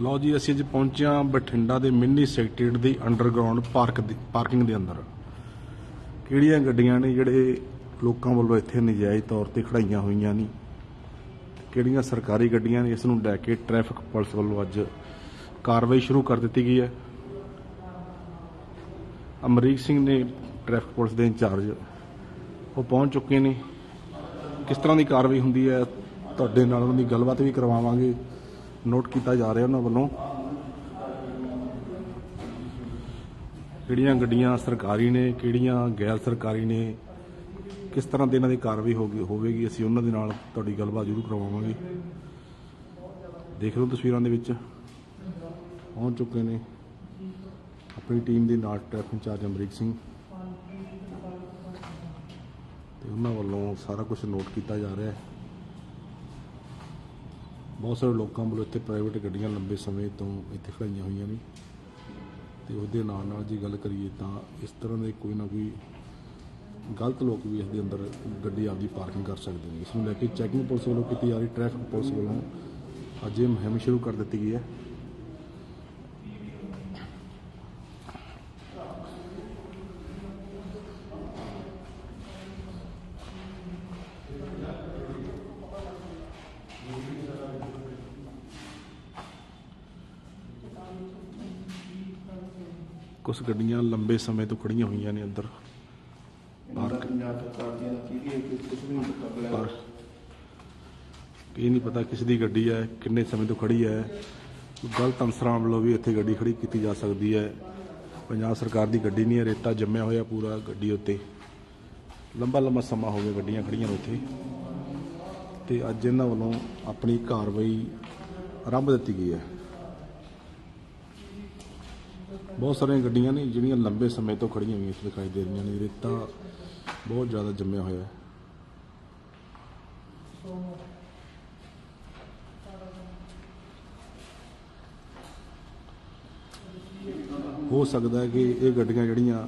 ਲਓ ਜੀ, ਅਸੀਂ ਅੱਜ ਪਹੁੰਚੇ ਹਾਂ ਬਠਿੰਡਾ ਦੇ ਮਿੰਨੀ ਸੈਕਟਰੀਏਟ ਦੀ ਅੰਡਰਗਰਾਉਂਡ ਪਾਰਕ ਦੀ ਪਾਰਕਿੰਗ ਦੇ ਅੰਦਰ। ਕਿਹੜੀਆਂ ਗੱਡੀਆਂ ਨੇ ਜਿਹੜੇ ਲੋਕਾਂ ਵੱਲੋਂ ਇੱਥੇ ਨਜਾਇਜ਼ ਤੌਰ ਤੇ ਖੜਾਈਆਂ ਹੋਈਆਂ ਨੇ? ਕਿਹੜੀਆਂ ਸਰਕਾਰੀ ਗੱਡੀਆਂ ਨੇ? ਇਸ ਨੂੰ ਲੈ ਕੇ ਟ੍ਰੈਫਿਕ ਪੁਲਿਸ ਵੱਲੋਂ ਅੱਜ ਕਾਰਵਾਈ ਸ਼ੁਰੂ ਕਰ ਦਿੱਤੀ ਗਈ ਹੈ। ਅਮਰੀਕ ਸਿੰਘ ਨੇ ਟ੍ਰੈਫਿਕ ਪੁਲਿਸ ਦੇ ਇੰਚਾਰਜ, ਉਹ ਪਹੁੰਚ ਚੁੱਕੇ ਨੇ। ਕਿਸ ਤਰ੍ਹਾਂ ਦੀ ਕਾਰਵਾਈ ਹੁੰਦੀ ਹੈ? ਤੁਹਾਡੇ ਨਾਲ ਉਹਨਾਂ ਦੀ ਗੱਲਬਾਤ ਵੀ ਕਰਵਾਵਾਂਗੇ। ਨੋਟ ਕੀਤਾ ਜਾ ਰਿਹਾ ਉਹਨਾਂ ਵੱਲੋਂ। ਕਿਹੜੀਆਂ ਗੱਡੀਆਂ ਸਰਕਾਰੀ ਨੇ, ਕਿਹੜੀਆਂ ਗੈਰ ਸਰਕਾਰੀ ਨੇ, ਕਿਸ ਤਰ੍ਹਾਂ ਦੇ ਇਹਨਾਂ ਦੀ ਕਾਰਵਾਈ ਹੋਗੀ ਹੋਵੇਗੀ, ਅਸੀਂ ਉਹਨਾਂ ਦੇ ਨਾਲ ਤੁਹਾਡੀ ਗੱਲਬਾਤ ਜ਼ਰੂਰ ਕਰਵਾਵਾਂਗੇ। ਦੇਖ ਲਓ ਤਸਵੀਰਾਂ ਦੇ ਵਿੱਚ। ਪਹੁੰਚ ਚੁੱਕੇ ਨੇ ਆਪਣੀ ਟੀਮ ਦੇ ਨਾਲ ਟ੍ਰੈਫਿਕ ਇੰਚਾਰਜ ਅਮਰੀਕ ਸਿੰਘ। ਤੇ ਉਹਨਾਂ ਵੱਲੋਂ ਸਾਰਾ ਕੁਝ ਨੋਟ ਕੀਤਾ ਜਾ ਰਿਹਾ ਹੈ। ਬਹੁਤ ਸਾਰੇ ਲੋਕਾਂ ਵੱਲੋਂ ਇੱਥੇ ਪ੍ਰਾਈਵੇਟ ਗੱਡੀਆਂ ਲੰਬੇ ਸਮੇਂ ਤੋਂ ਇੱਥੇ ਖੜਾਈਆਂ ਹੋਈਆਂ ਨੇ। ਤੇ ਉਹਦੇ ਨਾਲ ਨਾਲ ਜੇ ਗੱਲ ਕਰੀਏ ਤਾਂ ਇਸ ਤਰ੍ਹਾਂ ਦੇ ਕੋਈ ਨਾ ਕੋਈ ਗਲਤ ਲੋਕ ਵੀ ਇਸ ਦੇ ਅੰਦਰ ਗੱਡੀ ਆਪਦੀ ਪਾਰਕਿੰਗ ਕਰ ਸਕਦੇ ਨੇ। ਇਸ ਨੂੰ ਲੈ ਕੇ ਚੈਕਿੰਗ ਪੁਲਿਸ ਵੱਲੋਂ ਕੀਤੀ ਜਾ ਰਹੀ ਟ੍ਰੈਫਿਕ ਪੁਲਿਸ ਵੱਲੋਂ ਅੱਜ ਇਹ ਮੁਹਿੰਮ ਸ਼ੁਰੂ ਕਰ ਦਿੱਤੀ ਗਈ ਹੈ ਕੁਝ ਗੱਡੀਆਂ ਲੰਬੇ ਸਮੇਂ ਤੋਂ ਖੜੀਆਂ ਹੋਈਆਂ ਨੇ ਅੰਦਰ। ਪਾਰਕ ਪੰਜਾਬ ਸਰਕਾਰ ਦੀਆਂ ਕੀ ਹੈ ਕਿ ਕੁਝ ਵੀ ਨਹੀਂ ਪਤਾ ਬਲੈਕ ਪਰ ਇਹ ਨਹੀਂ ਪਤਾ ਕਿਸ ਦੀ ਗੱਡੀ ਹੈ ਕਿੰਨੇ ਸਮੇਂ ਤੋਂ ਖੜੀ ਹੈ। ਗਲਤ ਅਨਸਰਾਂ ਵੱਲੋਂ ਵੀ ਇੱਥੇ ਗੱਡੀ ਖੜੀ ਕੀਤੀ ਜਾ ਸਕਦੀ ਹੈ। ਪੰਜਾਬ ਸਰਕਾਰ ਦੀ ਗੱਡੀ ਨਹੀਂ ਹੈ ਰੇਤਾ ਜੰਮਿਆ ਹੋਇਆ ਪੂਰਾ ਗੱਡੀ ਉੱਤੇ। ਲੰਬਾ ਲੰਬਾ ਸਮਾਂ ਹੋ ਗਿਆ ਗੱਡੀਆਂ ਖੜੀਆਂ ਉੱਥੇ ਤੇ ਅੱਜ ਇਹਨਾਂ ਵੱਲੋਂ ਆਪਣੀ ਕਾਰਵਾਈ ਆਰੰਭ ਦਿੱਤੀ ਗਈ ਹੈ। ਬਹੁਤ ਸਾਰੀਆਂ ਗੱਡੀਆਂ ਨੇ ਜਿਹੜੀਆਂ ਲੰਬੇ ਸਮੇਂ ਤੋਂ ਖੜੀਆਂ ਹੋਈਆਂ ਇੱਥੇ ਦਿਖਾਈ ਦੇ ਰਹੀਆਂ ਨੇ। ਰੇਤਾ ਬਹੁਤ ਜ਼ਿਆਦਾ ਜੰਮਿਆ ਹੋਇਆ ਹੈ। ਹੋ ਸਕਦਾ ਹੈ ਕਿ ਇਹ ਗੱਡੀਆਂ ਜਿਹੜੀਆਂ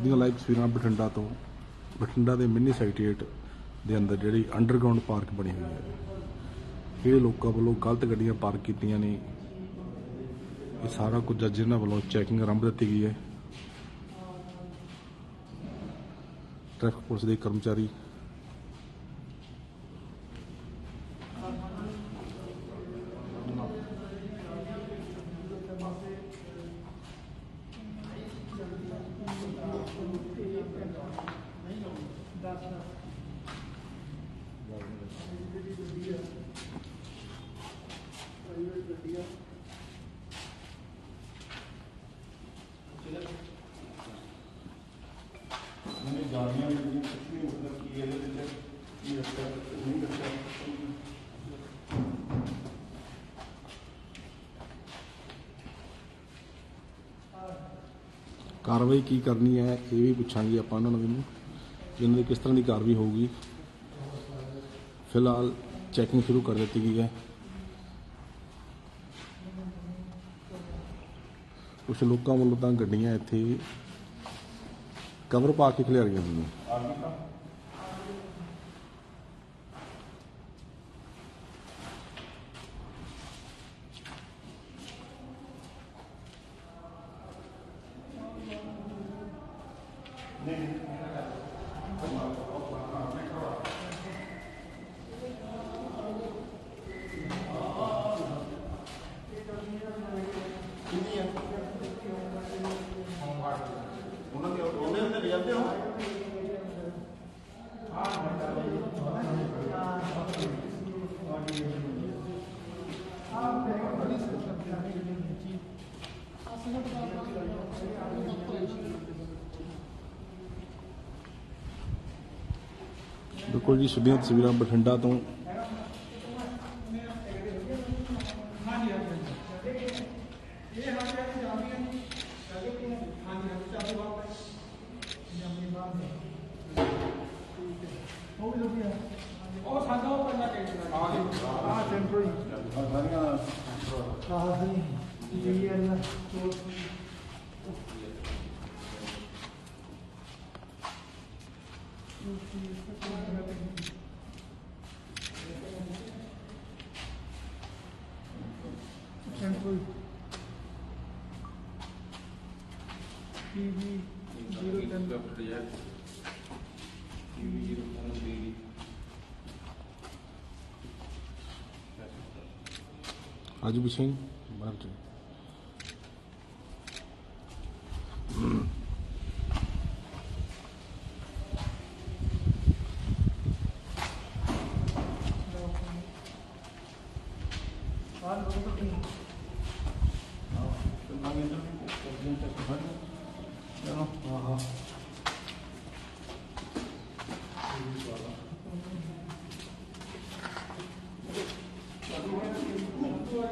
ਦੀਆਂ ਲਾਈਵ ਤਸਵੀਰਾਂ ਬਠਿੰਡਾ ਤੋਂ, ਬਠਿੰਡਾ ਦੇ ਮਿੰਨੀ ਸੈਕਟਰੀਏਟ ਦੇ ਅੰਦਰ ਜਿਹੜੀ ਅੰਡਰਗਰਾਉਂਡ ਪਾਰਕ ਬਣੀ ਹੋਈ ਹੈ। ਜਿਹੜੇ ਲੋਕਾਂ ਵੱਲੋਂ ਗਲਤ ਗੱਡੀਆਂ ਪਾਰਕ ਕੀਤੀਆਂ ਨੇ। ਇਹ ਸਾਰਾ ਕੁਝ ਅੱਜ ਇਹਨਾਂ ਵੱਲੋਂ ਚੈਕਿੰਗ ਆਰੰਭ ਦਿੱਤੀ ਗਈ ਹੈ। ਟ੍ਰੈਫਿਕ ਪੁਲਿਸ ਦੇ ਕਰਮਚਾਰੀ ਨਹੀਂ ਗਾੜੀਆਂ ਵੀ ਕੁਝ ਨਹੀਂ ਮਤਲਬ ਕੀ ਇਹਦੇ ਵਿੱਚ ਕੀ ਰੱਖਿਆ ਨਹੀਂ ਰੱਖਿਆ ਕਾਰਵਾਈ ਕੀ ਕਰਨੀ ਹੈ, ਇਹ ਵੀ ਪੁੱਛਾਂਗੇ ਆਪਾਂ ਉਹਨਾਂ ਨੂੰ ਇਹਨਾਂ ਦੀ ਕਿਸ ਤਰ੍ਹਾਂ ਦੀ ਕਾਰਵਾਈ ਹੋਊਗੀ। ਫਿਲਹਾਲ ਚੈਕਿੰਗ ਸ਼ੁਰੂ ਕਰ ਦਿੱਤੀ ਗਈ ਹੈ। ਕੁਝ ਲੋਕਾਂ ਵੱਲੋਂ ਤਾਂ ਗੱਡੀਆਂ ਇੱਥੇ ਕਵਰ ਪਾ ਕੇ ਖਿਲਾਰੀਆਂ ਹੋਈਆਂ ਬਿਲਕੁਲ ਜੀ ਸਿੱਧੀਆਂ ਤਸਵੀਰਾਂ ਬਠਿੰਡਾ ਤੋਂ। ਉਹ ਸਾਡਾ ਉਹ ਪਹਿਲਾਂ ਟੈਂਸ਼ਨ ਆ ਟੈਂਪਰਰੀ ਸਾਰੀਆਂ ਆਹ ਜੀ ਜੀ ਅੱਲਾ ਟੈਂਪਰਰੀ ਪੀਵੀ 010 ਅੱਜ ਵੀ ਸਿੰਘ ਬਾਹਰ ਚ ਬਾਹਰ ਲੋਕ ਤੋਂ ਚਲੋ ਆਹਾ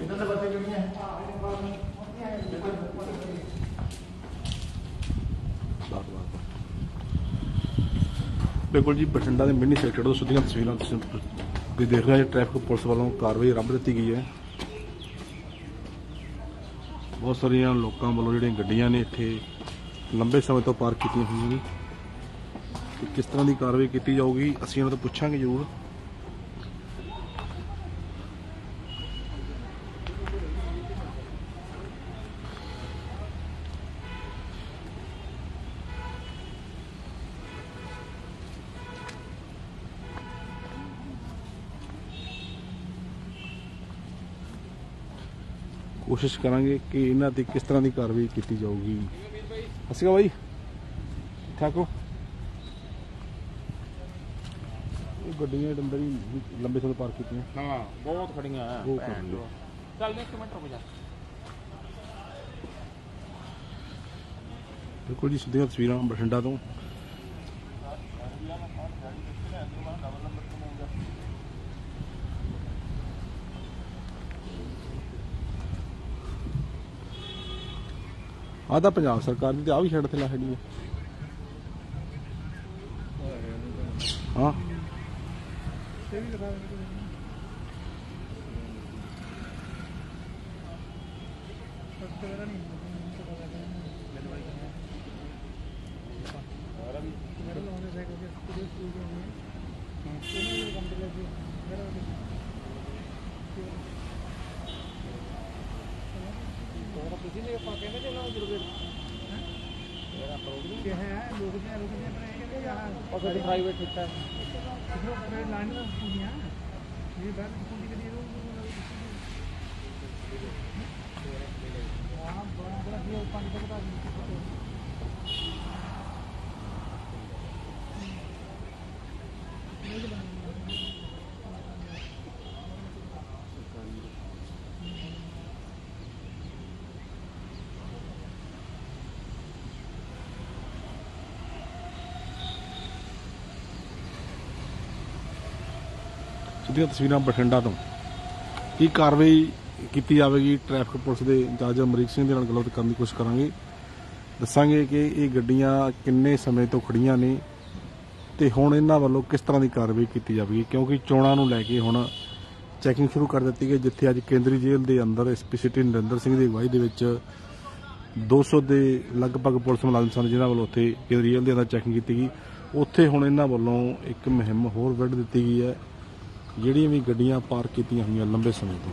ਇਹਨਾਂ ਦੇ ਬੱਚੇ ਕਿਹੜੀਆਂ ਬਿਲਕੁਲ ਜੀ ਬਠਿੰਡਾ ਦੇ ਮਿੰਨੀ ਸੈਕਟਰ ਤੋਂ ਸਿੱਧੀਆਂ ਤਸਵੀਰਾਂ ਤੁਸੀਂ ਵੀ ਦੇਖ ਰਹੇ ਹੋ ਜੀ, ਟ੍ਰੈਫਿਕ ਪੁਲਿਸ ਵੱਲੋਂ ਕਾਰਵਾਈ ਆਰੰਭ ਦਿੱਤੀ ਗਈ ਹੈ। ਬਹੁਤ ਸਾਰੀਆਂ ਲੋਕਾਂ ਵੱਲੋਂ ਜਿਹੜੀਆਂ ਗੱਡੀਆਂ ਨੇ ਇੱਥੇ ਲੰਬੇ ਸਮੇਂ ਤੋਂ ਪਾਰਕ ਕੀਤੀਆਂ ਹੋਈਆਂ ਨੇ। ਤੇ ਕਿਸ ਤਰ੍ਹਾਂ ਦੀ ਕਾਰਵਾਈ ਕੀਤੀ ਜਾਊਗੀ ਅਸੀਂ ਇਹਨਾਂ ਤੋਂ ਪੁੱਛਾਂਗੇ ਜ਼ਰੂਰ। ਕੋਸ਼ਿਸ਼ ਕਰਾਂਗੇ ਕਿ ਇਹਨਾਂ ਤੇ ਕਿਸ ਤਰ੍ਹਾਂ ਦੀ ਕਾਰਵਾਈ ਕੀਤੀ ਜਾਊਗੀ। ਅਸੀਂ ਕਾ ਬਾਈ। ਠੀਕ ਇਹ ਗੱਡੀਆਂ ਅੰਦਰ ਹੀ ਲੰਬੇ ਸਮੇਂ ਪਾਰਕ ਕੀਤੀਆਂ। ਹਾਂ ਬਹੁਤ ਖੜੀਆਂ ਆ। ਚੱਲ ਇੱਕ ਮਿੰਟ ਰੁਕ ਜਾ। ਬਿਲਕੁਲ ਜੀ ਸਿੱਧੀਆਂ ਤਸਵੀਰਾਂ ਬਠਿੰਡਾ ਤੋਂ। ਆਹ ਤਾਂ ਪੰਜਾਬ ਸਰਕਾਰ ਦੀ ਤੇ ਆ ਵੀ ਛੱਡ ਤੇ ਲਾ ਹੈ। ਹਾਂ। ਇਹ ਵੀ ਲਗਾ ਦੇ ਸਸਤੇ ਵਾਲਾ ਨਹੀਂ ਮੇਰੇ ਲਾਉਣੇ ਸਾਈਕਲ ਦੇ ਸਕੂਲ ਸਕੂਲ ਦੇ ਹੋਣੇ ਉਹਨਾਂ ਨੂੰ ਕੰਮ ਤੇ ਲੱਗੇ ਮੇਰਾ ਹੋਰ ਤੁਸੀਂ ਨੇ ਆਪਾਂ ਕਹਿੰਦੇ ਜੇ ਨਾ ਜਰੂਰ ਕਿ ਹੈ ਲੋਕ ਨੇ ਲੋਕ ਨੇ ਆਪਣੇ ਇਹ ਕਹਿੰਦੇ ਯਾਰ ਉਹ ਫਿਰ ਪ੍ਰਾਈਵੇਟ ਕੀਤਾ ਕਿਧਰੋਂ ਆਪਣੇ ਲਾਈਨ ਨਾ ਹੁੰਦੀਆਂ ਇਹ ਬਾਅਦ ਕੁੰਡੀ ਕਦੀ ਰੋ ਹਾਂ ਬੜਾ ਬੜਾ ਹੀ ਪੰਜ ਤੱਕ ਦਾ ਸਿੱਧੀਆਂ ਤਸਵੀਰਾਂ ਬਠਿੰਡਾ ਤੋਂ। ਕੀ ਕਾਰਵਾਈ ਕੀਤੀ ਜਾਵੇਗੀ? ਟ੍ਰੈਫਿਕ ਪੁਲਿਸ ਦੇ ਇੰਚਾਰਜ ਅਮਰੀਕ ਸਿੰਘ ਦੇ ਨਾਲ ਗੱਲਬਾਤ ਕਰਨ ਦੀ ਕੋਸ਼ਿਸ਼ ਕਰਾਂਗੇ। ਦੱਸਾਂਗੇ ਕਿ ਇਹ ਗੱਡੀਆਂ ਕਿੰਨੇ ਸਮੇਂ ਤੋਂ ਖੜੀਆਂ ਨੇ ਤੇ ਹੁਣ ਇਹਨਾਂ ਵੱਲੋਂ ਕਿਸ ਤਰ੍ਹਾਂ ਦੀ ਕਾਰਵਾਈ ਕੀਤੀ ਜਾਵੇਗੀ? ਕਿਉਂਕਿ ਚੋਣਾਂ ਨੂੰ ਲੈ ਕੇ ਹੁਣ ਚੈਕਿੰਗ ਸ਼ੁਰੂ ਕਰ ਦਿੱਤੀ ਗਈ, ਜਿੱਥੇ ਅੱਜ ਕੇਂਦਰੀ ਜੇਲ੍ਹ ਦੇ ਅੰਦਰ ਐਸਪੀ ਸਿਟੀ ਨਰਿੰਦਰ ਸਿੰਘ ਦੀ ਅਗਵਾਈ ਦੇ ਵਿੱਚ 200 ਦੇ ਲਗਭਗ ਪੁਲਿਸ ਮੁਲਾਜ਼ਮ ਸਨ, ਜਿਨ੍ਹਾਂ ਵੱਲੋਂ ਉੱਥੇ ਕੇਂਦਰੀ ਜੇਲ੍ਹ ਦੇ ਅੰਦਰ ਚੈਕਿੰਗ ਕੀਤੀ ਗਈ। ਉੱਥੇ ਹੁਣ ਇਹਨਾਂ ਵੱਲੋਂ ਇੱਕ ਮੁਹਿੰਮ ਹੋਰ ਵਿੱਢ ਦਿੱਤੀ ਗਈ ਹੈ। ਜਿਹੜੀਆਂ ਵੀ ਗੱਡੀਆਂ ਪਾਰਕ ਕੀਤੀਆਂ ਹੋਈਆਂ ਲੰਬੇ ਸਮੇਂ ਤੋਂ।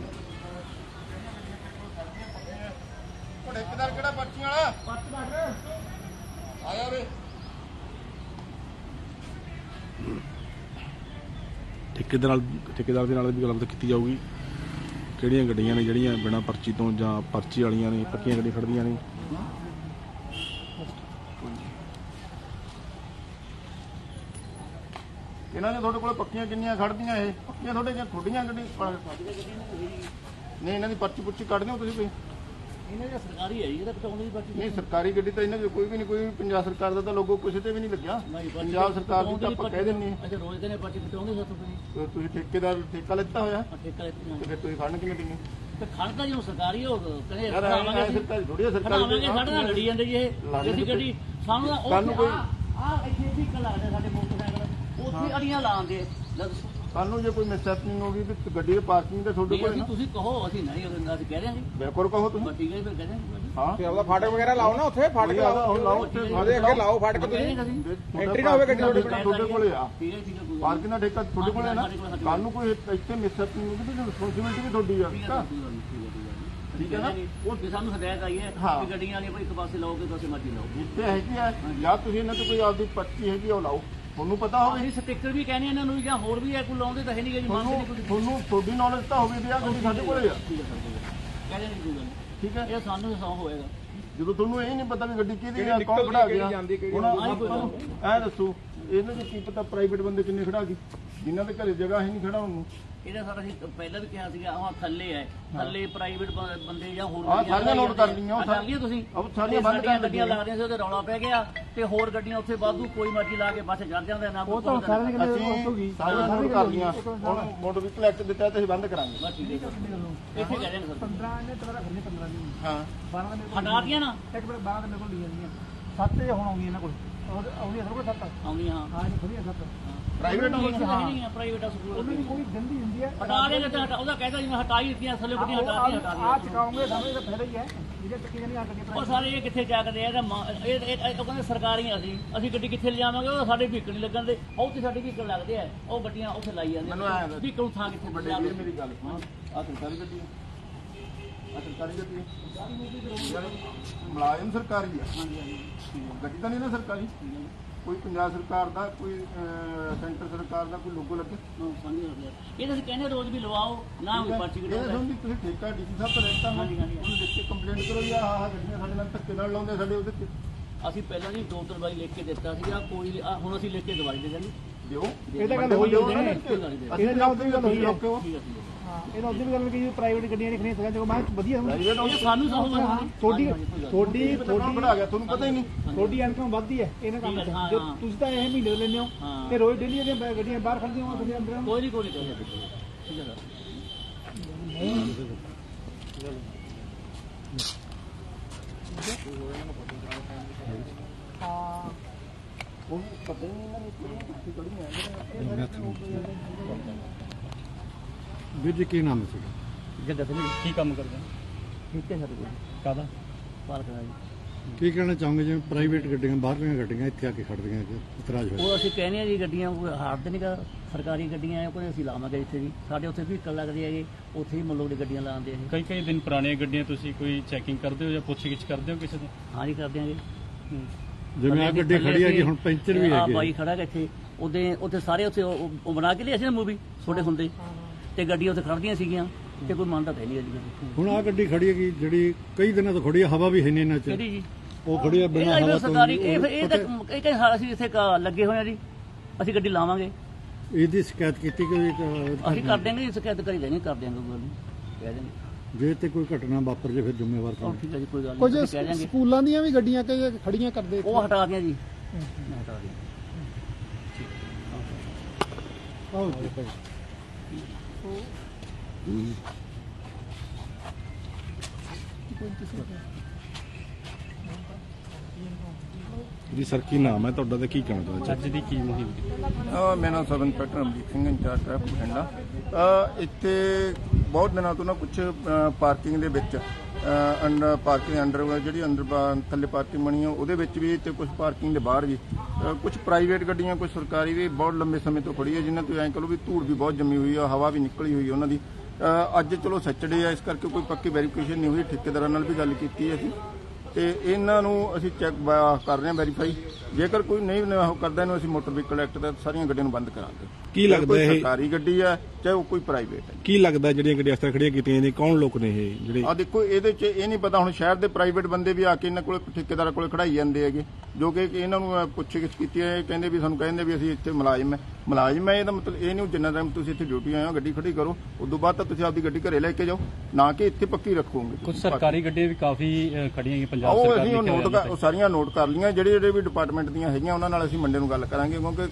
ਠੇਕੇਦਾਰ ਕਿਹੜਾ ਪਰਚੀਆਂ ਵਾਲਾ ਪਰਚ ਆ ਜਾ ਵੇ। ਠੇਕੇਦਾਰ ਨਾਲ ਠੇਕੇਦਾਰ ਦੇ ਨਾਲ ਵੀ ਗੱਲਬਾਤ ਕੀਤੀ ਜਾਊਗੀ। ਕਿਹੜੀਆਂ ਗੱਡੀਆਂ ਨੇ ਜਿਹੜੀਆਂ ਬਿਨਾਂ ਪਰਚੀ ਤੋਂ ਜਾਂ ਪਰਚੀ ਵਾਲੀਆਂ ਨੇ ਪੱਕੀਆਂ ਗੱਡੀਆਂ ਖੜਦੀਆਂ ਨੇ? ਇਹਨਾਂ ਦੇ ਤੁਹਾਡੇ ਕੋਲ ਪੱਕੀਆਂ ਕਿੰਨੀਆਂ ਖੜਦੀਆਂ ਇਹ? ਪੱਕੀਆਂ ਤੁਹਾਡੇ ਜਾਂ ਖੁੱਡੀਆਂ ਗੱਡੀ ਨਹੀਂ ਇਹਨਾਂ ਦੀ ਪਰਚੀ ਪੁਰਚੀ ਕੱਢਦੇ ਹੋ ਤੁਸੀਂ ਕੋਈ? ਇਹਨਾਂ ਦਾ ਸਰਕਾਰੀ ਹੈ ਜੀ ਇਹਦਾ ਕਟਾਉਣ ਦੀ ਬਾਕੀ ਨਹੀਂ ਸਰਕਾਰੀ ਗੱਡੀ ਤਾਂ ਇਹਨਾਂ ਦੀ ਕੋਈ ਵੀ ਨਹੀਂ ਕੋਈ ਪੰਜਾਬ ਸਰਕਾਰ ਦਾ ਤਾਂ ਲੋਗੋ ਕਿਸੇ ਤੇ ਵੀ ਨਹੀਂ ਲੱਗਿਆ। ਪੰਜਾਬ ਸਰਕਾਰ ਦੀ ਤਾਂ ਆਪਾਂ ਕਹਿ ਦਿੰਨੀ ਹਾਂ। ਅੱਛਾ ਰੋਜ਼ ਕਹਿੰਦੇ ਪਰਚੀ ਕਟਾਉਂਦੇ ਸਾਥੋਂ ਤੁਸੀਂ? ਤੇ ਤੁਸੀਂ ਠੇਕੇਦਾਰ ਠੇਕਾ ਲਿੱਤਾ ਹੋਇਆ? ਠੇਕਾ ਲੈਣਾ ਤੇ ਫਿਰ ਤੁਸੀਂ ਖੜਨ ਕਿਵੇਂ ਦਿੰਗੇ ਤੇ ਖੜਕਾ ਜਿਹਨੂੰ ਸਰਕਾਰੀ ਹੋ ਅਸੀਂ। ਸਰਕਾਰੀ ਥੋੜੀ ਸਰਕਾਰੀ ਨਾਲ ਲੜੀ ਜਾਂਦੇ ਜੀ ਇਹ? ਗੱਡੀ ਸਾਨੂੰ ਨੂੰ ਕੋਈ- ਆ ਇੱਥੇ ਵੀ ਲੱਗਦੇ ਸਾਡੇ ਮੋਟਰਸਾਈਕਲ ਉੱਥੇ ਅੜੀਆਂ ਲਾਉਂਦੇ ਦੱਸੋ। ਕੱਲ ਨੂੰ ਜੇ ਕੋਈ ਮਿਸਹੈਪਨਿੰਗ ਹੋ ਗਈ ਤੇ ਗੱਡੀ ਦੀ ਪਾਰਕਿੰਗ ਤੇ ਤੁਹਾਡੇ ਕੋਲ ਨਾ। ਤੁਸੀਂ ਕਹੋ ਅਸੀਂ ਨਹੀਂ ਉਹਦੇ ਨਾਲ ਅਸੀਂ ਕਹਿ ਰਹੇ ਹਾਂ ਬਿਲਕੁਲ ਕਹੋ ਤੁਸੀਂ। ਠੀਕ ਹੈ ਫਿਰ ਕਹਿ ਰਹੇ ਹਾਂ ਹਾਂ। ਤੇ ਆਪਦਾ ਫਾਟਕ ਵਗੈਰਾ ਲਾਓ ਨਾ ਉੱਥੇ ਫਾਟਕ ਲਾਓ। ਲਾਓ ਉੱਥੇ। ਉਹਦੇ ਅੱਗੇ ਲਾਓ ਫਾਟਕ ਤੁਸੀਂ। ਹਾਂ ਐਂਟਰੀ ਨਾ ਹੋਵੇ ਗੱਡੀ ਤੁਹਾਡੇ ਕੋਲੇ। ਆ। ਹੈ ਹੈ ਪਾਰਕਿੰਗ ਦਾ ਠੇਕਾ ਤੁਹਾਡੇ ਕੋਲੇ ਨਾ। ਕੱਲ ਨੂੰ ਕੋਈ ਇੱਥੇ ਮਿਸਹੈਪਨਿੰਗ ਹੋ ਗਈ ਤੇ ਰਿਸਪੌਂਸਿਬਿਲਟੀ ਵੀ ਤੁਹਾਡੀ ਆ। ਠੀਕ ਹੈ ਨਾ? ਉਹ ਸਾਨੂੰ ਹਦਾਇਤ ਆਈ ਹੈ ਹਾਂ। ਕਿ ਗੱਡੀਆਂ ਵਾਲੇ ਭਾਈ ਇੱਕ ਪਾਸੇ ਲਾਓ ਕਿ ਪਾਸੇ ਮਰਜ਼ੀ ਲਾਓ। ਜਿੱਥੇ ਹੈਗੀ ਆ ਜਾਂ ਤੁਸੀਂ ਇਹਨਾਂ ਤੋਂ ਕੋਈ ਆਪਦੀ ਪਰਚੀ ਹੈਗੀ ਆ ਉਹ ਲਾਓ। ਤੁਹਾਨੂੰ ਪਤਾ ਹੋਵੇ ਅਸੀਂ ਸਟicker ਵੀ ਕਹਿੰਦੇ ਇਹਨਾਂ ਨੂੰ ਜਾਂ ਹੋਰ ਵੀ ਹੈ ਕੋਈ ਲਾਉਂਦੇ ਤਾਂ ਹੈ ਨਹੀਂ ਗੇ ਜੀ ਮੰਨਦੇ ਤੁਹਾਨੂੰ ਨਹੀਂ ਕੋਈ ਤੁਹਾਨੂੰ ਤੁਹਾਡੀ ਨੌਲੇਜ ਤਾਂ ਹੋਵੇ ਵੀ ਆ ਗੱਡੀ ਸਾਡੇ ਕੋਲੇ ਆ। ਠੀਕ ਹੈ ਸਰ ਕੋਈ ਗੱਲ ਨਹੀਂ। ਕਹਿੰਦੇ ਨਹੀਂ ਕੋਈ ਗੱਲ ਨਹੀਂ। ਠੀਕ ਹੈ। ਇਹ ਸਾਨੂੰ ਸੌ ਹੋਏਗਾ। ਜਦੋਂ ਤੁਹਾਨੂੰ ਇਹ ਨਹੀਂ ਪਤਾ ਵੀ ਗੱਡੀ ਕਿਹਦੀ ਆ ਕੌਣ ਖੜਾ ਗਿਆ ਹੁਣ ਨੂੰ ਇਹ ਦੱਸੋ ਇਹਨਾਂ ਦੇ ਕੀ ਪਤਾ ਪ੍ਰਾਈਵੇਟ ਬੰਦੇ ਕਿੰਨੇ ਖੜਾ ਗਏ? ਜਿਨ੍ਹਾਂ ਦੇ ਘਰੇ ਜਗ੍ਹਾ ਹੈ ਨਹੀਂ ਖੜਾ ਉਹਨੂੰ। ਇਹਦਾ ਸਾਰਾ ਅਸੀਂ ਪਹਿਲਾਂ ਵੀ ਕਿਹਾ ਸੀਗਾ ਆਹ ਥੱਲੇ ਹੈ। ਥੱਲੇ ਪ੍ਰਾਈਵੇਟ ਬੰਦੇ ਜਾਂ ਹੋਰ ਆਹ ਸਾਰੀਆਂ note ਕਰ ਲਈਆਂ, ਉਹ ਕਰ ਲਈਆਂ ਤੁਸੀਂ। ਆਹ ਸਾਰੀਆਂ ਬੰਦ ਕਰ ਗੱਡੀਆਂ ਲਈਆਂ। ਲਾ ਰਹੀਆਂ ਸੀ ਉਹਦੇ ਰੌਲਾ ਪੈ ਗਿਆ ਤੇ ਹੋਰ ਗੱਡੀਆਂ ਉੱਥੇ ਵਾਧੂ ਕੋਈ ਮਰਜ਼ੀ ਲਾ ਕੇ ਬੱਸ ਚੜ ਜਾਂਦੇ ਨਾ ਕੋਈ ਉਹ ਤਾਂ ਅਸੀਂ ਸਾਰੀਆਂ ਨੋਟ ਕਰ ਲਈਆਂ। ਹੁਣ ਮੋਟਰ ਵਹੀਕਲ ਐਕਟ ਦੇ ਤਹਿਤ ਅਸੀਂ ਬੰਦ ਕਰਾਂਗੇ। ਬਸ ਠੀਕ ਹੈ। ਸਰ। ਇੱਥੇ ਕਹਿ ਰਹੇ ਨੇ ਸਰ। 15 ਨੇ ਤੇਰਾ ਖੜਨੇ 15 ਦੀ ਹਾਂ। 12 ਦੇ ਮੇਰੇ ਹਟਾ ਦੀਆਂ ਨਾ? ਇੱਕ ਮਿੰਟ ਬਾਅਦ ਮੇਰੇ ਕੋਲ ਡੀਆਂ ਦੀਆਂ ਸੱਤ ਹੁਣ ਆਉਂਦੀਆਂ ਇਹਨਾਂ ਕੋਲ। ਔਰ ਆਉਂਦੀਆਂ ਸਰ ਕੋਲ ਸੱਤ। ਆਉਂਦੀਆਂ ਹਾਂ। ਹਾਂ ਜੀ ਖੜੀਆਂ ਸੱਤ। ਪ੍ਰਾਈਵੇਟ ਨਹੀਂ ਹੈ ਪ੍ਰਾਈਵੇਟ ਸਕੂਲ ਉਹਨਾਂ ਦੀ ਕੋਈ ਗੰਦੀ ਹੁੰਦੀ ਹੈ। ਹਟਾ ਦੇਗਾ ਤਾਂ ਹਟਾ- ਉਹਦਾ ਕਹਿੰਦਾ ਜੀ ਮੈਂ ਹਟਾ ਹੀ ਦਿੱਤੀਆਂ ਥੱਲੇ ਗੱਡੀਆਂ ਹਟਾ ਦੀਆਂ ਹਟਾ ਆ ਦੀਆਂ ਚਕਾਉਂਗੇ ਸਾਨੂੰ ਇਹਦਾ ਫਾਇਦਾ ਹੀ ਹੈ। ਜਿਹੜੇ ਚੱਕੀ ਜਾਂਦੀਆਂ ਆ ਗੱਡੀਆਂ ਉਹ ਸਾਰੇ ਇਹ ਕਿੱਥੇ ਚੱਕਦੇ ਆ ਇਹ ਉਹ ਕਹਿੰਦੇ ਸਰਕਾਰੀ ਆ ਅਸੀਂ। ਅਸੀਂ ਗੱਡੀ ਕਿੱਥੇ ਲਿਜਾਵਾਂਗੇ ਉਹ ਸਾਡੇ ਵਹੀਕਲ ਨਹੀਂ ਲੱਗਣ ਦੇ। ਉਹ ਤੇ ਸਾਡੇ ਵਹੀਕਲ ਲੱਗਦੇ ਆ। ਉਹ ਗੱਡੀਆਂ ਉੱਥੇ ਲਾਈ ਜਾਂਦੇ ਨੂੰ ਥਾਂ ਕਿੱਥੇ ਵੱਡੇ ਵੀਰ ਕੇ ਮੇਰੀ ਗੱਲ ਸੁਣ। ਆ। ਸਰਕਾਰੀ ਗੱਡੀ ਆ। ਸਰਕਾਰੀ ਗੱਡੀ ਆ। ਮੁਲਾਜ਼ਮ ਸਰਕਾਰੀ ਆ। ਗੱਡੀ ਤਾਂ ਨਹੀਂ ਨਾ ਸਰਕਾਰੀ। ਕੋਈ ਪੰਜਾਬ ਸਰਕਾਰ ਦਾ ਕੋਈ ਸੈਂਟਰ ਸਰਕਾਰ ਦਾ ਕੋਈ ਲੋਗੋ ਲੱਗੇ? ਇਹ ਤਾਂ ਅਸੀਂ ਕਹਿੰਦੇ ਰੋਜ਼ ਵੀ ਲਵਾਓ ਨਾ ਕੋਈ ਪਰਚੀ ਇਹ ਕਟਾਓ ਸੁਣ ਵੀ ਤੁਸੀਂ ਠੇਕਾ ਡੀਸੀ ਸਾਹਿਬ ਤੋਂ ਲੈਤਾ ਹਾਂਜੀ, ਹਾਂਜੀ। ਉਹਨੂੰ ਲਿਖ ਕੇ ਕੰਪਲੇਂਟ ਕਰੋ ਜਾਂ ਆਹ ਗੱਡੀਆਂ ਸਾਡੇ ਨਾਲ ਧੱਕੇ ਨਾਲ ਲਾਉਂਦੇ ਸਾਡੇ ਉਹਦੇ ਤੇ। ਅਸੀਂ ਪਹਿਲਾਂ ਜੀ ਦੋ ਤਿੰਨ ਵਾਰੀ ਲਿਖ ਕੇ ਦਿੱਤਾ ਸੀਗਾ ਕੋਈ ਹੁਣ ਅਸੀਂ ਲਿਖ ਕੇ ਦਵਾਈ ਦੇ ਜਾਂਦੇ ਦਿਓ। ਇਹ ਤਾਂ ਗੱਲ ਹੋਈ ਹੋਈ ਨਾ ਹੈ। ਲਿਖ ਕੇ। ਇਹਦਾ ਅਸੀਂ ਨਾਲ ਦੀ ਗੱਲ ਹੋਈ ਹੈ। ਇਹਦਾ ਉਹਦੀ ਵੀ ਗੱਲ ਕਿ ਪ੍ਰਾਈਵੇਟ ਗੱਡੀਆਂ ਨਹੀਂ ਖੜੀਆਂ ਸਕਾਂ ਜੋ ਮੈਂ ਕਿਹਾ ਵਧੀਆ ਸਾਨੂੰ ਸਭ ਤੁਹਾਡੀ ਤੁਹਾਡੀ ਕੌਣ ਬਣਾ ਗਿਆ ਤੁਹਾਨੂੰ ਪਤਾ ਹੀ ਨਹੀਂ। ਤੁਹਾਡੀ ਇਨਕਮ ਵੱਧਦੀ ਹੈ ਇਹਨਾਂ ਕੰਮ ਚ। ਜੋ। ਤੁਸੀਂ ਤਾਂ ਇਹ ਮਹੀਨੇ ਲੈਂਦੇ ਹੋ। ਤੇ ਰੋਜ਼ ਡੇਲੀ ਦੀਆਂ ਗੱਡੀਆਂ ਬਾਹਰ ਖੜਦੀਆਂ ਹੋ ਤੁਸੀਂ ਅੰਦਰ ਕੋਈ ਨਹੀਂ ਕੋਈ ਨਹੀਂ ਠੀਕ ਹੈ। ਹਾਂ। ਉਹ ਪਤਾ ਨਹੀਂ ਇਹਨਾਂ ਨੂੰ ਕਿਹੜੀ ਕੜੀ ਵੀਰ ਜੀ ਕੀ ਨਾਮ ਸੀ ਜੱਗਾ ਸਿੰਘ ਕੀ ਕੰਮ ਕਰਦੇ ਠੀਕ ਹੈ ਸਰ ਕੋਈ ਕਾਦਾ ਪਾਰਕ ਦਾ ਜੀ। ਕੀ ਕਹਿਣਾ ਚਾਹੋਗੇ ਜਿਵੇਂ ਪ੍ਰਾਈਵੇਟ ਗੱਡੀਆਂ ਬਾਹਰਲੀਆਂ ਗੱਡੀਆਂ ਇੱਥੇ ਆ ਕੇ ਖੜਦੀਆਂ ਕਿ ਇਤਰਾਜ਼ ਹੋਇਆ? ਉਹ ਅਸੀਂ ਕਹਿੰਦੇ ਆ ਜੀ ਗੱਡੀਆਂ ਕੋਈ ਹਾਰਦੇ ਨਹੀਂ ਗਾ ਸਰਕਾਰੀ ਗੱਡੀਆਂ ਆ ਕੋਈ ਅਸੀਂ ਲਾਵਾਂਗੇ ਇੱਥੇ ਜੀ। ਸਾਡੇ ਉੱਥੇ ਵੀ ਲੱਗਦੇ ਹੈਗੇ ਉੱਥੇ ਹੀ ਮੱਲੋ ਦੀ ਗੱਡੀਆਂ ਲਾਉਂਦੇ ਆ ਕਈ ਕਈ ਦਿਨ ਪੁਰਾਣੀਆਂ ਗੱਡੀਆਂ ਤੁਸੀਂ ਕੋਈ ਚੈਕਿੰਗ ਕਰਦੇ ਹੋ ਜਾਂ ਪੁੱਛਗਿੱਛ ਕਰਦੇ ਹੋ ਕਿਸੇ ਤੋਂ? ਹਾਂ ਜੀ। ਕਰਦੇ ਆਂਗੇ ਜਿਵੇਂ ਆ ਗੱਡੀ ਖੜੀ ਹੈਗੀ ਹੁਣ ਪੈਂਚਰ ਵੀ ਆ ਹੈਗੇ ਬਾਈ ਖੜਾ ਗਾ ਇੱਥੇ ਉਹਦੇ ਉੱਥੇ ਸਾਰੇ ਉੱਥੇ ਉਹ ਉਹ ਬਣਾ ਕੇ ਲਿਆ ਸੀ ਨਾ ਮੂਵੀ ਛੋਟੇ ਹੁੰਦੇ। ਤੇ ਗੱਡੀਆਂ ਉੱਥੇ ਖੜਦੀਆਂ ਸੀਗੀਆਂ ਤੇ ਕੋਈ ਮੰਨਦਾ ਤਾਂ ਨਹੀਂ ਗੱਡੀ ਹੁਣ ਆ ਗੱਡੀ ਖੜੀ ਹੈਗੀ ਜਿਹੜੀ ਕਈ ਦਿਨਾਂ ਤੋਂ ਖੜੀ ਹੈ ਹਵਾ ਵੀ ਹੈ ਨਹੀਂ ਇਹਨਾਂ 'ਚ। ਕਿਹੜੀ ਜੀ। ਉਹ ਖੜੀ ਹੈ ਬਿਨਾਂ ਹਵਾ ਤੋਂ ਸਰਕਾਰੀ ਇਹ ਇਹ ਤਾਂ ਇਹ ਕਹੇ ਅਸੀਂ ਇੱਥੇ ਕ- ਲੱਗੇ ਹੋਏ ਆ ਜੀ ਅਸੀਂ ਗੱਡੀ ਲਾਵਾਂਗੇ। ਇਹਦੀ ਸ਼ਿਕਾਇਤ ਕੀਤੀ ਕਿ ਅਸੀਂ ਕਰ ਦਿਆਂਗੇ ਜੀ ਸ਼ਿਕਾਇਤ ਕਰੀ ਦੇਣੀ ਕਰ ਦਿਆਂਗੇ ਕੋਈ ਗੱਲ ਨਹੀਂ। ਕਹਿ ਦਿਆਂਗੇ। ਜੇ ਤੇ ਕੋਈ ਘਟਨਾ ਵਾਪਰ ਜੇ ਫਿਰ ਜ਼ਿੰਮੇਵਾਰ ਕੌਣ? ਠੀਕ ਹੈ ਜੀ ਕੋਈ ਗੱਲ ਕੁਝ ਨਹੀਂ ਕਹਿ ਦਿਆਂਗੇ। ਸਕੂਲਾਂ ਦੀਆਂ ਵੀ ਗੱਡੀਆਂ ਕਈ ਖੜੀਆਂ ਕਰਦੇ ਉਹ ਹਟਾ ਦਿਆਂ ਜੀ। ਹਟਾ ਦਿਆਂ। ਆਓ ਜੀ। ਭਾਈ ਜੀ ਸਰ ਕੀ ਨਾਮ ਹੈ ਤੁਹਾਡਾ ਤੇ ਕੀ ਕਹਿਣਾ ਚਾਹੁੰਦੇ ਅੱਜ ਦੀ ਕੀ ਮੁਹਿੰਮ? ਅਹ ਮੇਰਾ ਨਾਮ sub inspector Amrik Singh incharge traffic Bathinda. ਅਹ ਇੱਥੇ ਬਹੁਤ ਦਿਨਾਂ ਤੋਂ ਨਾ ਕੁਝ ਪਾਰਕਿੰਗ ਦੇ ਵਿੱਚ ਅੰਡਰ ਪਾਰਕਿੰਗ ਅੰਡਰ ਜਿਹੜੀ ਅੰਦਰ ਥੱਲੇ ਪਾਰਕਿੰਗ ਬਣੀ ਆ ਉਹਦੇ ਵਿੱਚ ਵੀ ਤੇ ਕੁਝ ਪਾਰਕਿੰਗ ਦੇ ਬਾਹਰ ਵੀ। ਕੁਝ ਪ੍ਰਾਈਵੇਟ ਗੱਡੀਆਂ ਕੁਝ ਸਰਕਾਰੀ ਵੀ ਬਹੁਤ ਲੰਬੇ ਸਮੇਂ ਤੋਂ ਖੜੀ ਹੈ ਜਿਨ੍ਹਾਂ ਤੋਂ ਐਂ ਕਹੋ ਵੀ ਧੂੜ ਵੀ ਬਹੁਤ ਜੰਮੀ ਹੋਈ ਆ ਹਵਾ ਵੀ ਨਿਕਲੀ ਹੋਈ ਆ ਉਹਨਾਂ ਦੀ। ਅੱਜ ਚਲੋ ਸੈਚਰਡੇ ਆ ਇਸ ਕਰਕੇ ਕੋਈ ਪੱਕੀ ਵੈਰੀਫਿਕੇਸ਼ਨ ਨਹੀਂ ਹੋਈ ਠੇਕੇਦਾਰਾਂ ਨਾਲ ਵੀ ਗੱਲ ਕੀਤੀ ਹੈ ਅਸੀਂ। ਤੇ ਇਹਨਾਂ ਨੂੰ ਅਸੀਂ ਚੈੱਕ ਕਰ ਰਹੇ ਹਾਂ ਵੈਰੀਫਾਈ ਜੇਕਰ ਕੋਈ ਨਹੀਂ ਉਹ ਕਰਦਾ ਇਹਨੂੰ ਅਸੀਂ ਮੋਟਰ ਵਹੀਕਲ ਐਕਟ ਤਹਿਤ ਸਾਰੀਆਂ ਗੱਡੀਆਂ ਨੂੰ ਬੰਦ ਕਰਾਂਗੇ। ਕੀ ਲੱਗਦਾ ਇਹ- ਸਰਕਾਰੀ ਗੱਡੀ ਹੈ ਚਾਹੇ ਉਹ ਕੋਈ ਪ੍ਰਾਈਵੇਟ ਹੈ। ਕੀ ਲੱਗਦਾ ਜਿਹੜੀਆਂ ਗੱਡੀਆਂ ਇਸ ਤਰ੍ਹਾਂ ਖੜੀਆਂ ਕੀਤੀਆਂ ਨੇ ਕੌਣ ਲੋਕ ਨੇ ਇਹ ਜਿਹੜੇ ਆ ਦੇਖੋ ਇਹਦੇ 'ਚ ਇਹ ਨਹੀਂ ਪਤਾ ਹੁਣ ਸ਼ਹਿਰ ਦੇ ਪ੍ਰਾਈਵੇਟ ਬੰਦੇ ਵੀ ਆ ਕੇ ਇਹਨਾਂ ਕੋਲ ਠੇਕੇਦਾਰਾਂ ਕੋਲ ਖੜਾਈ ਜਾਂਦੇ ਹੈਗੇ। ਜੋ ਕਿ ਇਹਨਾਂ ਨੂੰ ਪੁੱਛਗਿੱਛ ਕੀਤੀ ਹੈ, ਇਹ ਕਹਿੰਦੇ ਵੀ ਸਾਨੂੰ ਕਹਿੰਦੇ ਵੀ ਅਸੀਂ ਇੱਥੇ ਮੁਲਾਜ਼ਮ ਹੈ। ਮੁਲਾਜ਼ਮ ਹੈ ਇਹਦਾ ਮਤਲਬ ਇਹ ਨਹੀਂ ਜਿੰਨਾ ਟਾਈਮ ਤੁਸੀਂ ਇੱਥੇ ਡਿਊਟੀ ਆਏ ਹੋ ਗੱਡੀ ਖੜੀ ਕਰੋ ਉਸ ਤੋਂ ਬਾਅਦ ਤਾਂ ਤੁਸੀਂ ਆਪਦੀ ਗੱਡੀ ਘਰੇ ਲੈ ਕੇ ਜਾਓ ਨਾ ਕਿ ਇੱਥੇ ਪੱਕੀ ਰੱਖੋਗੇ ਕੁਝ ਸਰਕਾਰੀ ਗੱਡੀਆਂ ਵੀ ਕਾਫੀ ਖੜੀਆਂ ਹੈਗੀਆਂ ਪੰਜਾਬ ਸਰਕਾਰ ਅਸੀਂ ਉਹ ਨੋਟ ਕਰ- ਉਹ ਸਾਰੀਆਂ ਨੋਟ ਕਰ ਲਈਆਂ ਜਿਹੜੇ ਜਿਹੜੇ ਵੀ ਡਿਪਾਰਟਮੈਂਟ ਦੀਆਂ ਹੈਗੀਆਂ ਉਹਨਾਂ ਨਾਲ ਅਸੀਂ ਮੰਡੇ ਨੂੰ ਗੱਲ ਕਰਾਂਗੇ ਕਿਉਂਕਿ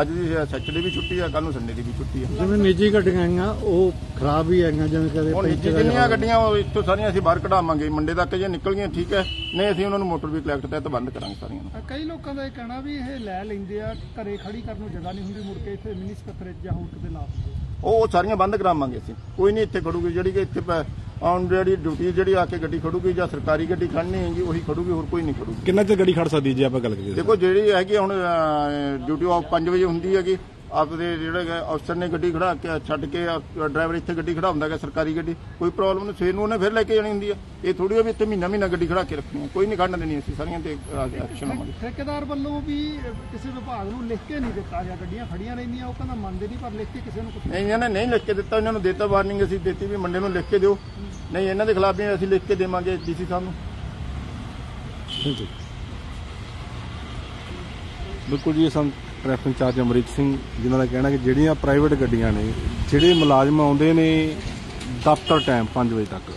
ਅੱਜ ਦੀ ਸੈਚਰਡੇ ਵੀ ਛੁੱਟੀ ਹੈ ਕੱਲ ਨੂੰ ਸੰਡੇ ਦੀ ਵੀ ਛੁੱਟੀ ਹੈ ਜਿਵੇਂ ਨਿੱਜੀ ਗੱਡੀਆਂ ਆਈਆਂ ਉਹ ਖਰਾਬ ਵੀ ਆਈਆਂ ਜਿਵੇਂ ਕਦੇ ਹੁਣ ਨਿੱਜੀ ਜਿੰਨੀਆਂ ਗੱਡੀਆਂ ਉਹ ਇੱਥੋਂ ਸਾਰੀਆਂ ਅਸੀਂ ਬਾਹਰ ਕਢਾਵਾਂਗੇ ਮੰਡੇ ਤੱਕ ਜੇ ਨਿਕਲ ਗਈਆਂ ਠੀਕ ਹੈ ਨਹੀਂ ਅਸੀਂ ਉਹਨਾਂ ਨੂੰ ਮੋਟਰ ਵੀ ਕਲੈਕਟ ਤਹਿਤ ਬੰਦ ਕਰਾਂਗੇ ਸਾਰੀਆਂ ਕਈ ਲੋਕਾਂ ਦਾ ਇਹ ਕਹਿਣਾ ਵੀ ਇਹ ਲੈ ਲੈਂਦੇ ਆ ਘਰੇ ਖੜੀ ਕਰਨ ਨੂੰ ਜਗ੍ਹਾ ਨਹੀਂ ਹੁੰਦੀ ਮੁੜ ਕੇ ਇੱਥੇ ਮਿਨੀ ਸਕੱਤਰੇਤ ਜਾਂ ਹੋਰ ਕਿਤੇ ਲਾ ਦਿੰਦੇ ਉਹ ਸਾਰੀਆਂ ਬੰਦ ਕਰਾਵਾਂਗੇ ਅਸੀਂ। ਕੋਈ ਨਹੀਂ ਇੱਥੇ ਖੜੂਗੀ ਜਿਹੜੀ ਕਿ ਇੱਥੇ ਔਨ ਜਿਹੜੀ ਡਿਊਟੀ ਜਿਹੜੀ ਆ ਕੇ ਗੱਡੀ ਖੜੂਗੀ ਜਾਂ ਸਰਕਾਰੀ ਗੱਡੀ ਖੜਨੀ ਹੈਗੀ ਉਹੀ ਖੜੂਗੀ ਹੋਰ ਕੋਈ ਨਹੀਂ ਖੜੂਗੀ। ਕਿੰਨਾ ਚਿਰ ਗੱਡੀ ਖੜ ਸਕਦੀ ਜੇ ਆਪਾਂ ਗੱਲ ਕਰੀਏ ਦੇਖੋ ਜਿਹੜੀ ਹੈਗੀ ਹੁਣ ਡਿਊਟੀ ਆਫ 5 ਵਜੇ ਹੁੰਦੀ ਹੈਗੀ। ਆਪਦੇ ਜਿਹੜੇ ਅਫਸਰ ਨੇ ਗੱਡੀ ਖੜਾ ਕੇ ਛੱਡ ਕੇ ਡਰਾਈਵਰ ਇੱਥੇ ਗੱਡੀ ਖੜਾਉਂਦਾ ਹੈਗਾ ਸਰਕਾਰੀ ਗੱਡੀ ਕੋਈ ਪ੍ਰੋਬਲਮ ਨਹੀਂ ਸਵੇਰ ਨੂੰ ਉਹਨੇ ਫਿਰ ਲੈ ਕੇ ਜਾਣੀ ਹੁੰਦੀ ਹੈ ਇਹ ਥੋੜੀ ਵੀ ਇੱਥੇ ਮਹੀਨਾ ਮਹੀਨਾ ਗੱਡੀ ਖੜਾ ਕੇ ਰੱਖਣੀ ਹੈ ਕੋਈ ਨਹੀਂ ਖੜਨ ਦੇਣੀ ਅਸੀਂ ਸਾਰੀਆਂ ਤੇ ਐਕਸ਼ਨ ਲਵਾਂਗੇ ਠੇਕੇਦਾਰ ਵੱਲੋਂ ਵੀ ਕਿਸੇ ਵਿਭਾਗ ਨੂੰ ਲਿਖ ਕੇ ਨਹੀਂ ਦਿੱਤਾ ਗਿਆ ਗੱਡੀਆਂ ਖੜੀਆਂ ਰਹਿੰਦੀਆਂ ਉਹ ਕਹਿੰਦਾ ਮੰਨਦੇ ਨਹੀਂ ਪਰ ਲਿਖ ਕੇ ਕਿਸੇ ਨੂੰ ਨਹੀਂ ਇਹਨਾਂ ਨੇ ਨਹੀਂ ਲਿਖ ਕੇ ਦਿੱਤਾ ਇਹਨਾਂ ਨੂੰ ਦਿੱਤਾ ਵਾਰਨਿੰਗ ਅਸੀਂ ਦਿੱਤੀ ਵੀ ਮੰਡੇ ਨੂੰ ਲਿਖ ਕੇ ਦਿਓ। ਨਹੀਂ ਇਹਨਾਂ ਦੇ ਖਿਲਾਫ ਵੀ ਅਸੀਂ ਲਿਖ ਕੇ ਦੇਵਾਂਗੇ ਡੀਸੀ ਸਾਹਿਬ ਨੂੰ। ਬਿਲਕੁਲ ਜੀ ਸੰ ਟ੍ਰੈਫਿਕ ਇੰਚਾਰਜ ਅਮਰੀਕ ਸਿੰਘ ਜਿਨ੍ਹਾਂ ਦਾ ਕਹਿਣਾ ਕਿ ਜਿਹੜੀਆਂ ਪ੍ਰਾਈਵੇਟ ਗੱਡੀਆਂ ਨੇ, ਜਿਹੜੇ ਮੁਲਾਜ਼ਮ ਆਉਂਦੇ ਨੇ ਦਫ਼ਤਰ ਟਾਈਮ 5 ਵਜੇ ਤੱਕ।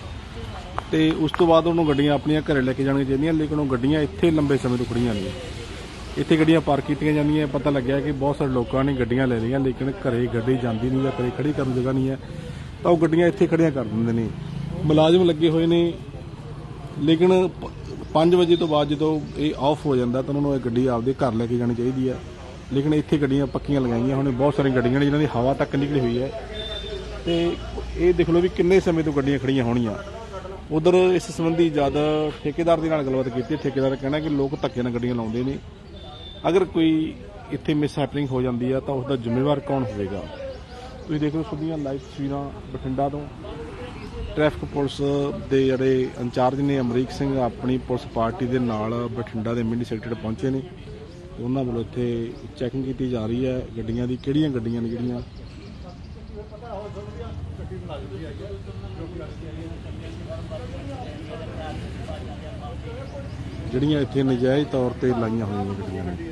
ਤੇ ਉਸ ਤੋਂ ਬਾਅਦ ਉਹਨੂੰ ਗੱਡੀਆਂ ਆਪਣੀਆਂ ਘਰੇ ਲੈ ਕੇ ਜਾਣੀਆਂ ਚਾਹੀਦੀਆਂ, ਲੇਕਿਨ ਉਹ ਗੱਡੀਆਂ ਇੱਥੇ ਲੰਬੇ ਸਮੇਂ ਤੋਂ ਖੜੀਆਂ ਨੇ। ਇੱਥੇ ਗੱਡੀਆਂ ਪਾਰਕ ਕੀਤੀਆਂ ਜਾਂਦੀਆਂ, ਪਤਾ ਲੱਗਿਆ ਕਿ ਬਹੁਤ ਸਾਰੇ ਲੋਕਾਂ ਨੇ ਗੱਡੀਆਂ ਲੈ ਲਈਆਂ, ਲੇਕਿਨ ਘਰੇ ਗੱਡੀ ਜਾਂਦੀ ਨਹੀਂ ਜਾਂ ਘਰੇ ਖੜੀ ਕਰਨ ਜਗ੍ਹਾ ਨਹੀਂ ਹੈ। ਤਾਂ ਉਹ ਗੱਡੀਆਂ ਇੱਥੇ ਖੜੀਆਂ ਕਰ ਦਿੰਦੇ ਨੇ। ਮੁਲਾਜ਼ਮ ਲੱਗੇ ਹੋਏ ਨੇ, ਲੇਕਿਨ 5 ਵਜੇ ਤੋਂ ਬਾਅਦ ਜਦੋਂ ਇਹ ਆਫ ਹੋ ਜਾਂਦਾ, ਤਾਂ ਉਹਨਾਂ ਨੂੰ ਇਹ ਗੱਡੀ ਆਪਦੇ ਘਰ ਲੈ ਕੇ ਜਾਣੀ ਚਾਹੀਦੀ ਹੈ। ਲੇਕਿਨ ਇੱਥੇ ਗੱਡੀਆਂ ਪੱਕੀਆਂ ਲਗਾਈਆਂ ਹੁਣ ਬਹੁਤ ਸਾਰੀਆਂ ਗੱਡੀਆਂ ਨੇ ਜਿਨ੍ਹਾਂ ਦੀ ਹਵਾ ਤੱਕ ਨਿਕਲੀ ਹੋਈ ਹੈ। ਤੇ ਇਹ ਦੇਖ ਲਓ ਵੀ ਕਿੰਨੇ ਸਮੇਂ ਤੋਂ ਗੱਡੀਆਂ ਖੜੀਆਂ ਹੋਣੀਆਂ। ਉਧਰ ਇਸ ਸੰਬੰਧੀ ਜਦ ਠੇਕੇਦਾਰ ਦੇ ਨਾਲ ਗੱਲਬਾਤ ਕੀਤੀ ਠੇਕੇਦਾਰ ਕਹਿਣਾ ਕਿ ਲੋਕ ਧੱਕੇ ਨਾਲ ਗੱਡੀਆਂ ਲਾਉਂਦੇ ਨੇ। ਅਗਰ ਕੋਈ ਇੱਥੇ ਮਿਸ ਹੈਪਨਿੰਗ ਹੋ ਜਾਂਦੀ ਹੈ ਤਾਂ ਉਸ ਦਾ ਜ਼ਿੰਮੇਵਾਰ ਕੌਣ ਹੋਵੇਗਾ? ਤੁਸੀਂ ਦੇਖ ਲਓ ਸਿੱਧੀਆਂ ਲਾਈਵ ਤਸਵੀਰਾਂ ਬਠਿੰਡਾ ਤੋਂ। ਟ੍ਰੈਫਿਕ ਪੁਲਿਸ ਦੇ ਜਿਹੜੇ ਇੰਚਾਰਜ ਨੇ ਅਮਰੀਕ ਸਿੰਘ, ਆਪਣੀ ਪੁਲਿਸ ਪਾਰਟੀ ਦੇ ਨਾਲ ਬਠਿੰਡਾ ਦੇ ਮਿੰਨੀ ਸੈਕਟਰ ਪਹੁੰਚੇ ਨੇ। ਉਹਨਾਂ ਵੱਲੋਂ ਇੱਥੇ ਚੈਕਿੰਗ ਕੀਤੀ ਜਾ ਰਹੀ ਹੈ ਗੱਡੀਆਂ ਦੀ, ਕਿਹੜੀਆਂ ਗੱਡੀਆਂ ਨੇ ਜਿਹੜੀਆਂ ਜਿਹੜੀਆਂ ਇੱਥੇ ਨਜਾਇਜ਼ ਤੌਰ ਤੇ ਲਾਈਆਂ ਹੋਈਆਂ ਨੇ ਗੱਡੀਆਂ ਨੇ।